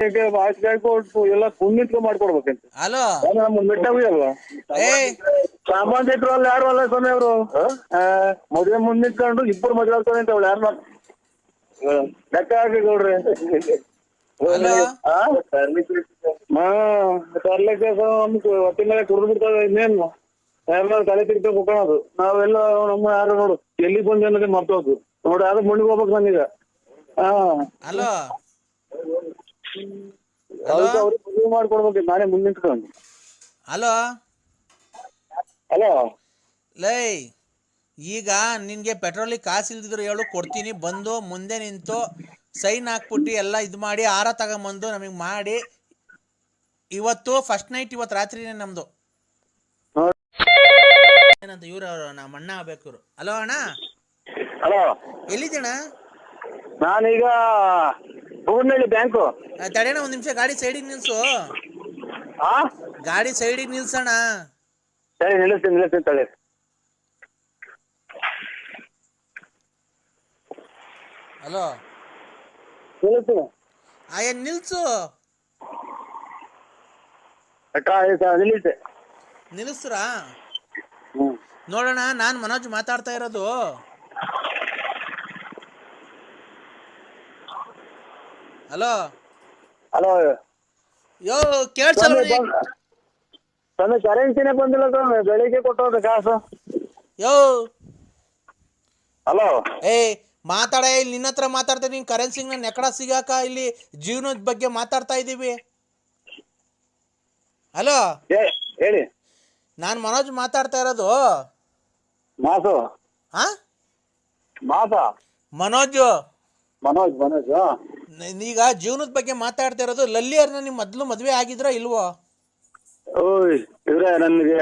ಎಲ್ಲ ಕುಂದಿತ್ಕೊ ಮಾಡ್ಕೊಡ್ಬೇಕಂತ. ಹಲೋ ನಮ್ಮ ಮಿಟ್ಟಾಗಿ ಅಲ್ವಾ? ಏ! ಸಾಮಾನ್ಯರು ಅಲ್ಲಿ ಯಾರು ಅಲ್ಲ ಸ್ವಾಮಿ ಅವರು? ಮದುವೆ ಮುಂದೆ ನಿಂತ್ಕೊಂಡು ಇಬ್ಬರು ಮದುವೆ ಆಗ್ತಾರೆ ಅಂತ ಅವಳು ಯಾರು ಲೆಕ್ಕ ಹಾಕಿ ಗೌಡ್ರಿ ಹಲೋ ಹಾ ತರ್ಲಿಕ್ಕೆ ಹೊತ್ತಿನ ಮೇಲೆ ಕುಡಿದು ಬಿಡ್ತಾವೆ ಇನ್ನೇನು? ಯಾರು ತಲೆ ತಿರ್ಕೊಂಡು ಕುತ್ಕೊಳ್ಳೋದು ನಾವೆಲ್ಲ ನಮ್ಮ ಯಾರು ನೋಡು ಎಲ್ಲಿ ಬಂದ ಅನ್ನೋದೇ ಮರ್ತೋದು ನೋಡಿ ಅದು ಮಣ್ಣಿಗೆ ಹೋಗ್ಬೇಕು ನನಗ. ಹಾ. ಹಲೋ ಅದಕ್ಕೆ ಅವ್ರಿಗೆ ಮದುವೆ ಮಾಡ್ಕೊಡ್ಬೇಕು. ನಾನೇ ಮುಂದೆ ನಿಂತ್ಕೊಂಡು. ಹಲೋ? ಹಲೋ? ಲೈ ಈಗ ನಿನ್ಗೆ ಪೆಟ್ರೋಲಿಗೆ ಕಾಸು ಇಲ್ದಿದ್ರು ಹೇಳು ಕೊಡ್ತೀನಿ. ಬಂದು ಮುಂದೆ ನಿಂತು ಸೈನ್ ಹಾಕ್ಬಿಟ್ಟು ಎಲ್ಲ ಇದು ಮಾಡಿ ಆರ ತಗೊಂಬಂದು ನಮಗೆ ಮಾಡಿ. ಇವತ್ತು ಫಸ್ಟ್ ನೈಟ್ ಇವತ್ತು ರಾತ್ರಿನೇ ನಮ್ದು. ಏನಂತ ಇವ್ರು ಅವರು ನಮ್ಮ ಅಣ್ಣ ಇವ್ರು ಹಲೋ ಅಣ್ಣ? ಹಲೋ? ಎಲ್ಲಿದ್ದೀಣ? ನಾನೀಗ ಬ್ಯಾಂಕು. ತಡೆಣ ಒಂದ್ ನಿಮಿಷ ಗಾಡಿ ಸೈಡಿಗೆ ನಿಲ್ಸು. ಹಾ ಗಾಡಿ ಸೈಡಿಗೆ ನಿಲ್ಸೋಣ ಸರಿ ನಿಲ್ಲಿಸ್ತೀನಿ ನಿಲ್ಲಿಸ್ತೀನಿ ತಳಿ ಹಲೋ. ನಿಲ್ಲಿಸ್ತೀನಿ. ಆಯ ನಿಲ್ಸು? ನಿಲ್ಲಿಸಿ. ನಿಲ್ಲಿಸ್ರಾ ಹ್ಮ್ ನೋಡೋಣ ನಾನು ಮನೋಜ್ ಮಾತಾಡ್ತಾ ಇರೋದು. ಹಲೋ. ಹಲೋ ಯೋ ಕೇಳ್ಸಲ್ಲ ಸ್ವಾಮಿ ಕರೆನ್ಸಿನೇ ಬಂದಿಲ್ಲ ಸ್ವಾಮಿ ಬೆಳಿಗ್ಗೆ ಕೊಟ್ಟೋದು ಕಾಸು. ಯೋ ಹಲೋ ಏ ಮಾತಾಡ ಇಲ್ಲಿ ನಿನ್ನ ಹತ್ರ ಮಾತಾಡ್ತಾ ನೀನು ಕರೆನ್ಸಿಗೆ ನಾನು ಎಕಡ ಸಿಗಾಕ ಇಲ್ಲಿ ಜೀವನದ ಬಗ್ಗೆ ಮಾತಾಡ್ತಾ ಇದ್ದೀವಿ. ಹಲೋ ಹೇಳಿ. ನಾನು ಮನೋಜ್ ಮಾತಾಡ್ತಾ ಇರೋದು. ಮಾಸು ಹಾ ಮಾಸ ಮನೋಜ್. ಮನೋಜ್ ಮನೋಜ್ ಈಗ ಜೀವನದ ಬಗ್ಗೆ ಮಾತಾಡ್ತಾ ಇರೋದು ಲಲ್ಲಿ ಅವ್ರನ್ನ ನಿಮ್ ಮೊದ್ಲು ಮದ್ವೆ ಆಗಿದ್ರಾ ಇಲ್ವೋ? ಓಯ್ ಇವ್ರೆ ನನಗೆ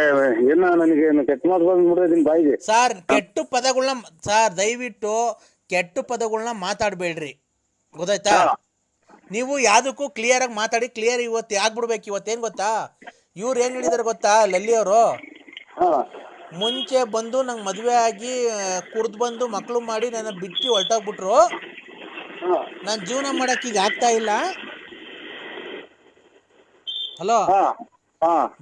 ಏನ ನನಗೆ ಏನು ಕೆಟ್ಟ ಮಾತು ಬಂದ್ಬಿಡ್ತೀನಿ ಬಾಯಿಗೆ. ಸರ್ ಕೆಟ್ಟು ಪದಗಳನ್ನ ಸರ್ ದಯವಿಟ್ಟು ಕೆಟ್ಟ ಪದಗಳನ್ನ ಮಾತಾಡಬೇಡ್ರಿ. ಗೊತ್ತಾಯ್ತಾ. ನೀವು ಯಾವ್ದಕ್ಕೂ ಕ್ಲಿಯರ್ ಆಗಿ ಮಾತಾಡಿ ಕ್ಲಿಯರ್ ಇವತ್ತು ಆಗ್ಬಿಡ್ಬೇಕು ಏನ್ ಗೊತ್ತಾ? ಇವ್ರು ಏನ್ ಹೇಳಿದಾರೆ ಗೊತ್ತಾ ಲಲ್ಲಿ ಅವರು ಮುಂಚೆ ಬಂದು ನಂಗೆ ಮದುವೆ ಆಗಿ ಕುಡ್ದು ಬಂದು ಮಕ್ಕಳು ಮಾಡಿ ನನ್ನ ಬಿಟ್ಟು ಹೊರಟೋಗ್ಬಿಟ್ರು. ನಾನು ಜೀವನ ಮಾಡಕ್ ಈಗ ಆಗ್ತಾ ಇಲ್ಲ. ಹಲೋ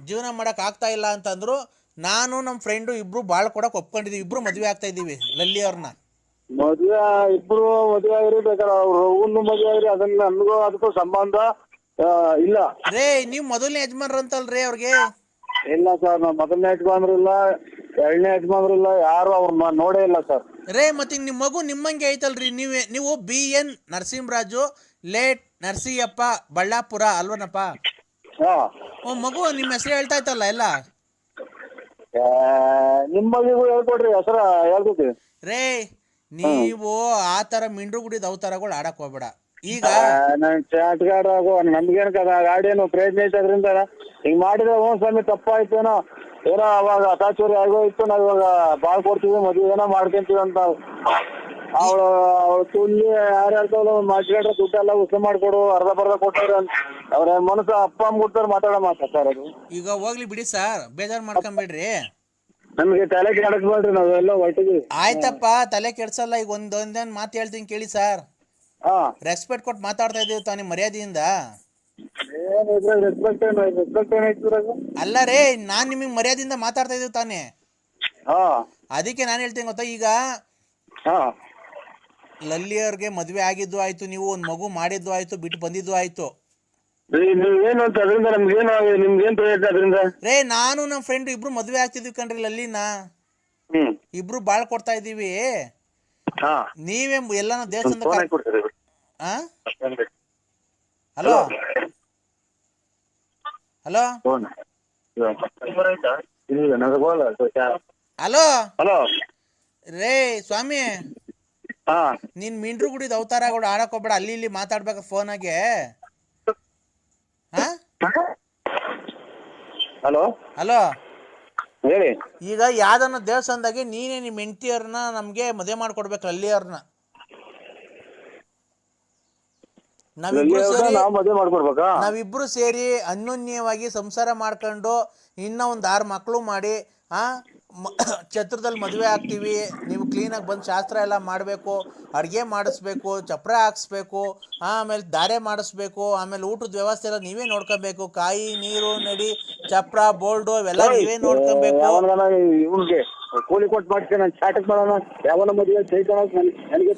ಜೀವನ ಮಾಡಕ್ ಆಗ್ತಾ ಇಲ್ಲ ಅಂತಂದ್ರು ನಾನು ನಮ್ಮ ಫ್ರೆಂಡು ಇಬ್ರು ಬಾಳ್ ಕೊಡಕ್ ಒಪ್ಕೊಂಡಿದೀವಿ. ಇಬ್ರು ಮದ್ವೆ ಆಗ್ತಾ ಇದೀವಿ ಲಲ್ಲಿ ಅವ್ರನ್ನ ಮದ್ವೆ ಇಬ್ರು ಮದ್ವೆ ಆಗಿರಿ ಬೇಕಾದ್ರೆ ಅವ್ರು ಒಂದು ಮದ್ವೆ ಆಗಿರಿ ಅದನ್ನ ನನಗೂ ಅದಕ್ಕೂ ಸಂಬಂಧ ಆ, ಇಲ್ಲ. ರೇ ನೀವ್ ಮೊದಲನೇ ಯಜಮಾನ್ರು ಅಂತಲ್ರಿ ಅವ್ರಿಗೆ? ಇಲ್ಲ ಸರ್ ನಾವು ಮೊದಲನೇ ಯಜಮಾನ್ರು ಇಲ್ಲ ಎರಡನೇ ಯಜಮಾನ್ರು ಇಲ್ಲ ಯಾರು ಅವ್ರನ್ನ ನೋಡೇ ಇಲ್ಲ ಸರ್. ರೇ ಮತ್ತೆ ನಿಮ್ಮ ಮಗು ನಿಮ್ಮಂಗೆ ಐತಲ್ರಿ. ನೀವೇ ನೀವು B N Narasimharaju late Narasiyappa Ballapura ಅಲ್ವನಪ್ಪ? ಓ ಮಗು ನಿಮ್ಮ ಹೆಸರು ಹೇಳ್ತಾ ಇತ್ತಲ್ಲ ಎಲ್ಲ ನಿಮ್ಮ ಮಗಿಗೂ ಹೇಳ್ಕೊಡ್ರಿ ಹೆಸರ ರೇ ನೀವು ಆ ತರ ಮಿಂಡ್ರು ಗುಡಿದ ಅವತಾರಗಳು ಆಡಕ್ ಹೋಗ್ಬೇಡ. ಈಗ ನನ್ ಚಾಟ್ಗಾಡ ನಮ್ಗೇನ್ ಗಾಡಿ ಏನು ಪ್ರಯತ್ನ ಐತೆ ಅದ್ರಿಂದ ಹಿಂಗ್ ಮಾಡಿದ್ರೆ ಒಂದ್ ಸ್ವಾಮಿ ತಪ್ಪಾಯ್ತೇನೋ. ಏನೋ ಅವಾಗ ಅತಾಚುರಿ ಆಗೋಯ್ತು ನಾವ್ ಇವಾಗ ಬಾಳ್ ಕೊಡ್ತೀವಿ ಮದ್ವೆ ಏನೋ ಮಾಡ್ಕೊಂತೀವಿ ಅಂತ. ಅವಳು ಅವಳು ತುಲ್ಲಿ ಯಾರ್ಯಾರ್ತಾವಲ್ಲ ಮಾತಾಡ್ರೆ ದುಡ್ಡೆಲ್ಲ ಉಸ ಮಾಡ್ಕೊಡು ಅರ್ಧ ಬರ್ಧ ಕೊಟ್ಟಾರ ಅವ್ರ ಮನಸ್ಸು ಅಪ್ಪ ಅಮ್ಮ ಕೊಡ್ತಾರೆ ಮಾತಾಡೋ ಮಾತಾ ಸರ್ ಅದು ಈಗ ಹೋಗ್ಲಿ ಬಿಡಿ ಸರ್ ಬೇಜಾರ್ ಮಾಡ್ಕೊಂಬಿಡ್ರಿ. ನಮ್ಗೆ ತಲೆ ಕೆಡಕ್ಬೇಡ್ರಿ ನಾವೆಲ್ಲ ಹೊರಟಿದೀವಿ ಆಯ್ತಪ್ಪ ತಲೆ ಕೆಡ್ಸಲ್ಲ ಈಗ ಒಂದೊಂದೇನ್ ಮಾತು ಹೇಳ್ತೀನಿ ಕೇಳಿ ಸರ್. ಹಾ. ರೆಸ್ಪೆಕ್ಟ್ ಕೊಟ್ಟು ಮಾತಾಡ್ತಾ ಇದೀವಿ ತಾನೇ ಮರ್ಯಾದೆಯಿಂದ. ಅಲ್ಲ ರೇ ನಾನ್ ನಿಮಗ್ ಮರ್ಯಾದಿಂದ ಮಾತಾಡ್ತಾ ಇದ್ದೀವಿ ತಾನೇ. ಅದಕ್ಕೆ ನಾನು ಹೇಳ್ತೀನಿ ಗೊತ್ತಾ? ಈಗ ಲಲ್ಲಿ ಅವ್ರಿಗೆ ಮದ್ವೆ ಆಗಿದ್ದು ಆಯ್ತು ನೀವು ಒಂದ್ ಮಗು ಮಾಡಿದ್ದು ಆಯ್ತು ಬಿಟ್ಟು ಬಂದಿದ್ದು ಆಯ್ತು. ರೇ ನಾನು ನಮ್ ಫ್ರೆಂಡ್ ಇಬ್ರು ಮದ್ವೆ ಆಗ್ತಿದ್ವಿ ಕಣ್ರಿ ಲಲ್ಲಿನ. ಇಬ್ರು ಬಾಳ್ ಕೊಡ್ತಾ ಇದೀವಿ ನೀವೇ ಎಲ್ಲಾನು ಆ? ಹಲೋ? ಹಲೋ? ಹಲೋ? ಹಲೋ? ರೇ ಸ್ವಾಮಿ. ನೀನ್ ಮಿಂಡ್ರು ಗುಡಿದ ಅವತಾರಗಳು ಆಡಕ್ ಹೋಗ್ಬೇಡ ಅಲ್ಲಿ ಇಲ್ಲಿ ಮಾತಾಡ್ಬೇಕ ಫೋನಾಗೆ ಹಾ? ಹಲೋ? ಹಲೋ? ಹೇಳಿ. ಈಗ ಯಾವ್ದನ್ನ ದೇವಸ್ಥಾನದಾಗೆ ನೀನೇ ನಿಮ್ಮ ಹೆಂಡತಿಯವ್ರನ್ನ ನಮ್ಗೆ ಮದುವೆ ಮಾಡ್ಕೊಡ್ಬೇಕು ಅಲ್ಲಿ ಅವ್ರನ್ನ ನಾವಿಬ್ರು ಸೇರಿ ನಾವು ಮದುವೆ ಮಾಡ್ಕೊಡ್ಬೇಕಾ? ನಾವಿಬ್ರು ಸೇರಿ ಅನ್ಯೋನ್ಯವಾಗಿ ಸಂಸಾರ ಮಾಡ್ಕೊಂಡು ಇನ್ನ ಒಂದ್ ಆರು ಮಕ್ಕಳು ಮಾಡಿ ಆ ಮ- ಛತ್ರದಲ್ಲಿ ಮದುವೆ ಆಗ್ತೀವಿ ನೀವು ಕ್ಲೀನಾಗಿ ಬಂದು ಶಾಸ್ತ್ರ ಎಲ್ಲ ಮಾಡಬೇಕು ಅಡುಗೆ ಮಾಡಿಸ್ಬೇಕು ಚಪ್ರ ಹಾಕ್ಸ್ಬೇಕು ಆಮೇಲೆ ದಾರೆ ಮಾಡಿಸ್ಬೇಕು ಆಮೇಲೆ ಊಟದ ವ್ಯವಸ್ಥೆ ಎಲ್ಲ ನೀವೇ ನೋಡ್ಕೊಬೇಕು ಕಾಯಿ ನೀರು ನಡಿ ಚಪ್ರ ಬೋಲ್ಡು ಇವೆಲ್ಲ ನೀವೇ ನೋಡ್ಕೊಬೇಕು. ಯಾವನ ಇವನ್ಗೆ ಕೂಲಿ ಕೊಟ್ಟು ಮಾಡ್ತೀನಿ ನಾನು ಚಾಟಕ್ ಮಾಡೋಣ ಯಾವನ ಮದುವೆ ಚೈತನ ನನಗೆ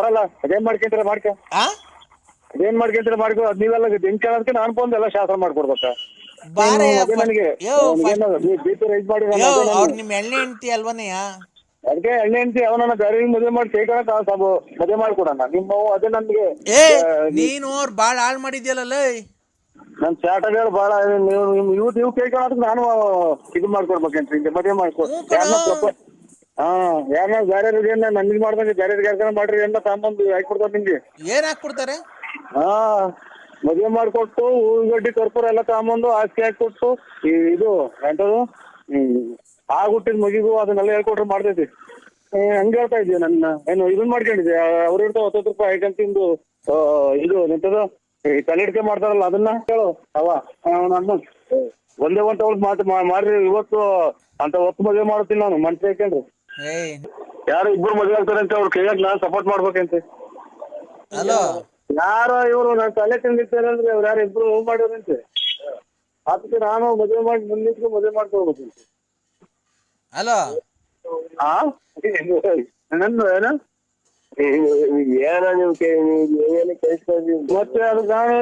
ಬರಲ್ಲ. ಅದೇನ್ ಮಾಡ್ಕೊಂತೀರ ಮಾಡ್ಕ. ಅದೇನ್ ಮಾಡ್ಕೊಂತೀರ ಮಾಡ್ಕೊ. ಅದ್ ನೀವೆಲ್ಲ ಹೆಂಗ್ ಕೇಳೋದಕ್ಕೆ ನಾನು ಬಂದು ಎಲ್ಲ ಶಾಸ್ತ್ರ ಮಾಡ್ಕೊಡ್ಬೇಕಾ. ಅವ್ರು ಎಣ್ಣೆ ಹೆಂಡ್ತಿ ಅಲ್ವನಯ್ಯ ಅದಕ್ಕೆ ಎಣ್ಣೆ ಹೆಂಡತಿ ಅವನನ್ನ ಬೇರೆ ಮದುವೆ ಮಾಡಿ ಚೈತನ ಸಾಬು. ಮದುವೆ ಮಾಡ್ಕೊಡೋಣ. ನಿಮ್ಮ ಅದೇ ನನ್ಗೆ. ನೀನು ಅವ್ರು ಹಾಳ್ ಹಾಳು ಮಾಡಿದ್ಯಲ್ಲ ನನ್ ಚಾಟಗಳು ಬಾಳ ನೀವು ನೀವು ಇವ್ ನೀವು ಕೇಳ್ಕೊಳೋದಕ್ಕೆ ನಾನು ಇದು ಮಾಡ್ಕೊಡ್ಬೇಕಂತ ಮದುವೆ ಮಾಡ್ಕೊ. ಹಾ ಯಾರ ಬೇರೆ ಏನ ನನ್ಗೆ ಮಾಡ್ದಂಗೆ ಬೇರೆ ಯಾರ್ಗಾರ ಮಾಡ್ರಿ ಎಲ್ಲ ತಗೊಂಬಂದು ಹಾಕೊಡ್ತಾರೆ ನಿಮ್ಗೆ. ಏನ್ ಹಾಕ್ಬಿಡ್ತಾರೆ ಹಾ ಮದುವೆ ಮಾಡ್ಕೊಟ್ಟು ಗಡ್ಡಿ ಕರ್ಪೂರ ಎಲ್ಲ ತಗೊಂಬಂದು ಹಾಕಿ ಹಾಕೊಟ್ಟು ಇದು ಎಂಟದು ಹ್ಮ್ ಆಗುಟ್ಟಿದ ಮಗಿಗೂ ಅದನ್ನೆಲ್ಲ ಹೇಳ್ಕೊಟ್ರೆ ಮಾಡ್ತೈತಿ. ಏ, ಹಂಗ್ ಹೇಳ್ತಾ ಇದೀಯ ನನ್ನ. ಏನು ಇದನ್ ಮಾಡ್ಕೊಂಡಿದ್ದೆ. ಅವ್ರ ಇರ್ತಾವ ಹತ್ತತ್ತು ರೂಪಾಯಿ ಐಟಮ್ ತಿಂದು ಆ, ಇದು ನಿಂತದ ತಲೆಡಿಕೆ ಮಾಡ್ತಾರಲ್ಲ ಅದನ್ನ ಹೇಳು ಅವ ನನ್ನ ಒಂದೇ ಒಂದ್ ತಗೊಳ್ ಮಾತು ಮಾಡ್ರಿ ಇವತ್ತು ಅಂತ ಒತ್ತು ಮದುವೆ ಮಾಡ್ತೀನಿ ನಾನು ಮನ್ಸು ಹಾಕೊಂಡ್ರಿ ಏಯ್ ಯಾರು ಇಬ್ಬರು ಮದುವೆ ಆಗ್ತಾರೆ ಅಂತ ಅವ್ರು ಕೈಯಾಗ ನಾನ್ ಸಪೋರ್ಟ್ ಮಾಡ್ಬೇಕಂತೆ. ಹಲೋ. ಯಾರೋ ಇವರು ನಾನ್ ತಲೆ ತಿಂದಿರ್ತಾರೆ ಅಂದ್ರೆ ಅವ್ರು ಯಾರು ಇಬ್ರು ಹೋಗ್ ಮಾಡಿದ್ರಂತೆ ಅದಕ್ಕೆ ನಾನು ಮದುವೆ ಮಾಡಿ ಮುಂದಿಟ್ಟು ಮದುವೆ ಮಾಡ್ಕೋಬೇಕು ಹಲೋ. ಹಾ ನನ್ನ ಏನ? ಏನ ನೀವು ಏನು ಮತ್ತೆ ಅದು ನಾನು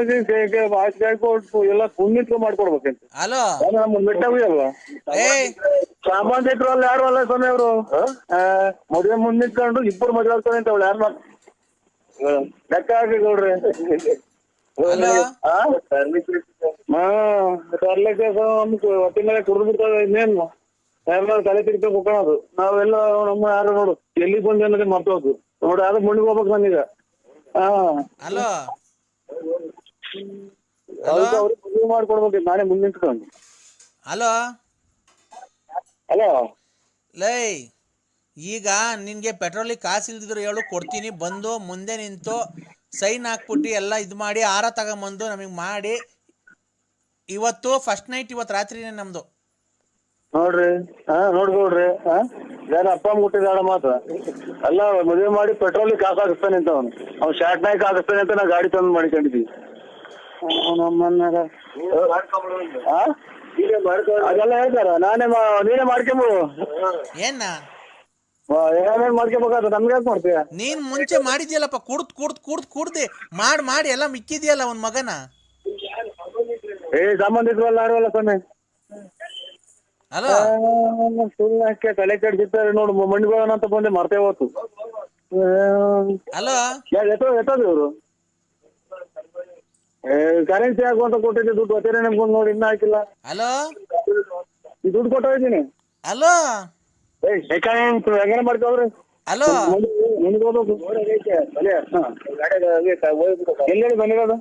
ಕೊಟ್ಟು ಎಲ್ಲ ಮಾಡ್ಕೊಡ್ಬೇಕಂತ. ಹಲೋ? ನಮ್ಮ ಮೆಟ್ಟಾಗಿ ಅಲ್ವಾ ಅಲ್ಲ ಯಾರು ಅಲ್ಲ ಸ್ವಾಮಿ ಅವರು? ಮದುವೆ ಮುಂದೆ ನಿಂತ್ಕೊಂಡು ಇಬ್ಬರು ಮದುವೆ ಆಗ್ತಾರೆ ಅಂತ ಅವಳು ಯಾರು ಲೆಕ್ಕ ಹಾಕಿ ನೋಡ್ರಿ ಹಲೋ? ಹಾ ತರ್ಲಿಕ್ಕೆ ಹೊತ್ತಿನ ಮೇಲೆ ಕುಡಿದು ಬಿಡ್ತಾವೆ ಇನ್ನೇನು? ಯಾರು ತಲೆ ತಿರ್ಕೊಂಡು ಕುಕ್ಕೊಳ್ಳೋದು ನಾವೆಲ್ಲ ನಮ್ಮ ಯಾರು ನೋಡು ಎಲ್ಲಿ ಬಂದ್ರೆ ಮರ್ತೋದು ನೋಡು ಯಾರು ಮಣ್ಣಿಗೆ ಹೋಗ್ಬೇಕು ನನಗ. ಹಾ. ಹಲೋ. ಅದಕ್ಕೆ ಅವ್ರಿಗೆ ಮದುವೆ ಮಾಡ್ಕೊಡ್ಬೇಕು ನಾನೇ ಮುಂದೆ ನಿಂತ್ಕೊಂಡು. ಹಲೋ. ಹಲೋ. ಲೈ ಈಗ ನಿನಗೆ ಪೆಟ್ರೋಲಿಗೆ ಕಾಸು ಇಲ್ದಿದ್ರು ಹೇಳು ಕೊಡ್ತೀನಿ. ಬಂದು ಮುಂದೆ ನಿಂತು ಸೈನ್ ಹಾಕ್ಬಿಟ್ಟು ಎಲ್ಲ ಇದು ಮಾಡಿ ಆರ ತಗೊಂಬಂದು ನಮಗೆ ಮಾಡಿ. ಇವತ್ತು ಫಸ್ಟ್ ನೈಟ್ ಇವತ್ತು ರಾತ್ರಿನೇ ನಮ್ಮದು ನೋಡ್ರಿ ಹಾ ನೋಡ್ಕೊಳ್ರಿ ಹಾ? ಜನ ಅಪ್ಪ ಅಮ್ಮ ಹುಟ್ಟಿದಾಳ ಮಾತ್ರ. ಅಲ್ಲ ಮದುವೆ ಮಾಡಿ ಪೆಟ್ರೋಲ್ ಕಾಸು ಹಾಕಿಸ್ತಾನೆ ಅಂತ ಅವನು. ಅವ್ನು ಶಾರ್ಟ್ ನಾಯ್ಕ್ ಹಾಕಿಸ್ತಾನೆ ಅಂತ ನಾ ಗಾಡಿ ತಂದು ಮಾಡಿಕೊಂಡಿದ್ವಿ. ನಮ್ಮನ್ನ ಅದೆಲ್ಲ ಹೇಳ್ತಾರ ನಾನೇ ಮಾ- ನೀನೇ ಮಾಡ್ಕೊಂಬಿಡು ಏನ? ಏನೇನ್ ಮಾಡ್ಕೋಬೇಕಾದ್ರೆ ನಮ್ಗೆ ಯಾಕೆ ಮಾಡ್ತೀಯ? ನೀನು ಮುಂಚೆ ಮಾಡಿದ್ಯಲ್ಲಪ್ಪ ಕುಡ್ದು ಕುಡ್ದು ಕುಡ್ದು ಕುಡ್ದೆ. ಮಾಡಿ ಮಾಡಿ ಎಲ್ಲ ಮಿಕ್ಕಿದ್ಯಲ್ಲ ಒಂದ್ ಮಗನ? ಏ ಸಂಬಂಧಿಕರಲ್ಲ ಯಾರು ಅಲ್ಲ ಸ್ವಾಮಿ? ಸುಳ್ಳು ಹಾಕಿ ತಲೆ ಕೆಡ್ಸಿರ್ತಾರೆ ನೋಡು ಮಣ್ಣಿಗೋಣ ಅಂತ ಬಂದೆ ಮರ್ತೇ ಹೋತು ಹಲೋ ಎತ್ತೋ ಎತ್ತೋದು ಇವರು ಕರೆನ್ಸಿ ಹಾಕುವಂತ ಕೊಟ್ಟಿದ್ದೆ ದುಡ್ಡು ಒತ್ತೇನೆ ನಿಮ್ಗೊಂದು ನೋಡಿ ಇನ್ನ ಹಾಕಿಲ್ಲ ಹಲೋ ದುಡ್ಡು ಕೊಟ್ಟೋಗಿದ್ದೀನಿ ಹಲೋ ಹೆಂಗಾರ ಮಾಡ್ಕೊವ್ರಿ ಹಲೋ ಎಲ್ಲಿ ಬಂದಿರೋದು